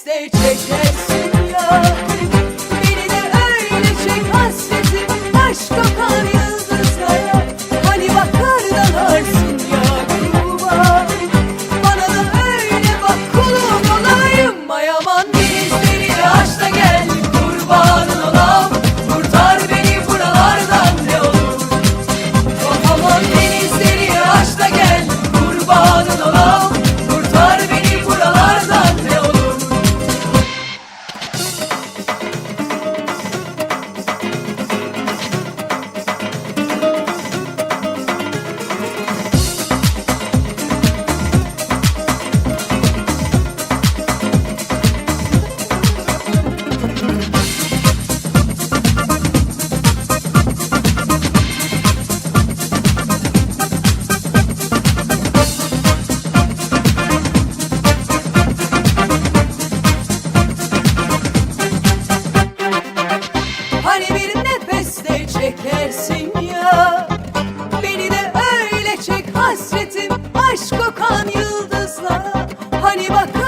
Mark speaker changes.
Speaker 1: stay, stay, stay. özle çekersin ya. Beni de öyle çek hasretim aşk kokan yıldızla Hani bak